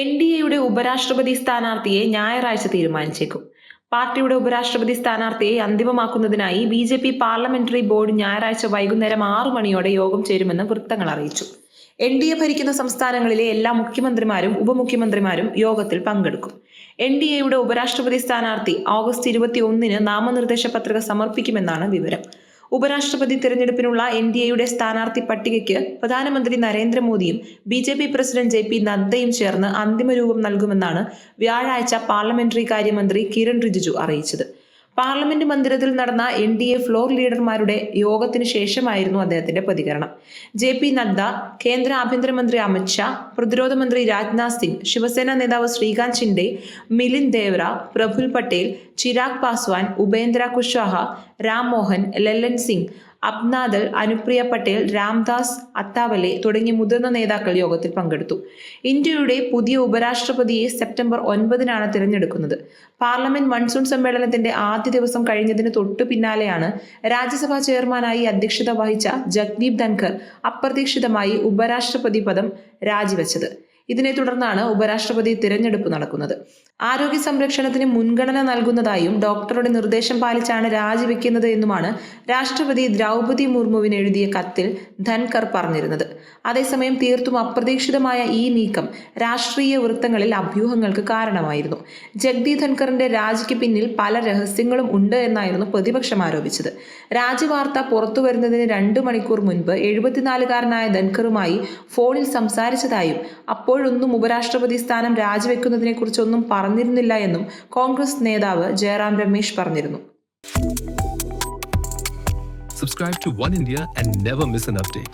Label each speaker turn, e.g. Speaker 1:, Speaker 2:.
Speaker 1: N D എയുടെ ഉപരാഷ്ട്രപതി സ്ഥാനാർത്ഥിയെ ഞായറാഴ്ച തീരുമാനിച്ചേക്കും. പാർട്ടിയുടെ ഉപരാഷ്ട്രപതി സ്ഥാനാർത്ഥിയെ അന്തിമമാക്കുന്നതിനായി B J P parliamentary board ഞായറാഴ്ച വൈകുന്നേരം ആറു മണിയോടെ യോഗം ചേരുമെന്ന് വൃത്തങ്ങൾ അറിയിച്ചു. എൻ ഡി എ ഭരിക്കുന്ന സംസ്ഥാനങ്ങളിലെ എല്ലാ മുഖ്യമന്ത്രിമാരും ഉപമുഖ്യമന്ത്രിമാരും യോഗത്തിൽ പങ്കെടുക്കും. എൻ ഡി എയുടെ ഉപരാഷ്ട്രപതി സ്ഥാനാർത്ഥി ഓഗസ്റ്റ് ഇരുപത്തി ഒന്നിന് നാമനിർദ്ദേശ പത്രിക സമർപ്പിക്കുമെന്നാണ് വിവരം. ഉപരാഷ്ട്രപതി തിരഞ്ഞെടുപ്പിനുള്ള എൻ ഡി എയുടെ സ്ഥാനാർത്ഥി പട്ടികയ്ക്ക് പ്രധാനമന്ത്രി നരേന്ദ്രമോദിയും B J P president J P നദ്ദയും ചേർന്ന് അന്തിമരൂപം നൽകുമെന്നാണ് വ്യാഴാഴ്ച പാർലമെന്ററി കാര്യമന്ത്രി കിരൺ റിജിജു അറിയിച്ചത്. പാർലമെന്റ് മന്ദിരത്തിൽ നടന്ന എൻ ഡി എ ഫ്ലോർ ലീഡർമാരുടെ യോഗത്തിന് ശേഷമായിരുന്നു അദ്ദേഹത്തിന്റെ പ്രതികരണം. ജെ പി നദ്ദ കേന്ദ്ര ആഭ്യന്തരമന്ത്രി അമിത്ഷാ പ്രതിരോധ മന്ത്രി രാജ്നാഥ് സിംഗ് ശിവസേന നേതാവ് ശ്രീകാന്ത് ഷിൻഡെ മിലിൻ ദേവ്ര പ്രഫുൽ പട്ടേൽ ചിരാഗ് പാസ്വാൻ ഉപേന്ദ്ര കുശ്വാഹ രാം മോഹൻ ലല്ലൻ സിംഗ് അബ്നാദൽ അനുപ്രിയ പട്ടേൽ രാംദാസ് അത്താവലെ തുടങ്ങിയ മുതിർന്ന നേതാക്കൾ യോഗത്തിൽ പങ്കെടുത്തു. ഇന്ത്യയുടെ പുതിയ ഉപരാഷ്ട്രപതിയെ സെപ്റ്റംബർ ഒൻപതിനാണ് തിരഞ്ഞെടുക്കുന്നത്. പാർലമെന്റ് മൺസൂൺ സമ്മേളനത്തിന്റെ ആദ്യ ദിവസം കഴിഞ്ഞതിന് തൊട്ടു പിന്നാലെയാണ് രാജ്യസഭാ ചെയർമാനായി അധ്യക്ഷത വഹിച്ച ജഗ്ദീപ് ധൻഖർ അപ്രതീക്ഷിതമായി ഉപരാഷ്ട്രപതി പദം രാജിവെച്ചത്. ഇതിനെ തുടർന്നാണ് ഉപരാഷ്ട്രപതി തിരഞ്ഞെടുപ്പ് നടക്കുന്നത്. ആരോഗ്യ സംരക്ഷണത്തിന് മുൻഗണന നൽകുന്നതായും ഡോക്ടറുടെ നിർദ്ദേശം പാലിച്ചാണ് രാജിവെക്കുന്നത് എന്നുമാണ് രാഷ്ട്രപതി ദ്രൗപതി മുർമുവിന് എഴുതിയ കത്തിൽ ധൻകർ പറഞ്ഞിരുന്നത്. അതേസമയം തീർത്തും അപ്രതീക്ഷിതമായ ഈ നീക്കം രാഷ്ട്രീയ വൃത്തങ്ങളിൽ അഭ്യൂഹങ്ങൾക്ക് കാരണമായിരുന്നു. ജഗ്ദി ധൻകറിന്റെ രാജിക്ക് പിന്നിൽ പല രഹസ്യങ്ങളും ഉണ്ട് എന്നായിരുന്നു പ്രതിപക്ഷം ആരോപിച്ചത്. രാജ്യവാർത്ത പുറത്തു വരുന്നതിന് രണ്ടു മണിക്കൂർ മുൻപ് എഴുപത്തിനാലുകാരനായ ധൻകറുമായി ഫോണിൽ സംസാരിച്ചതായും ഇപ്പോഴൊന്നും ഉപരാഷ്ട്രപതി സ്ഥാനം രാജിവെക്കുന്നതിനെക്കുറിച്ചൊന്നും പറഞ്ഞിരുന്നില്ല എന്നും കോൺഗ്രസ് നേതാവ് ജയറാം രമേശ് പറഞ്ഞിരുന്നു
Speaker 2: subscribe to One India and never miss an update.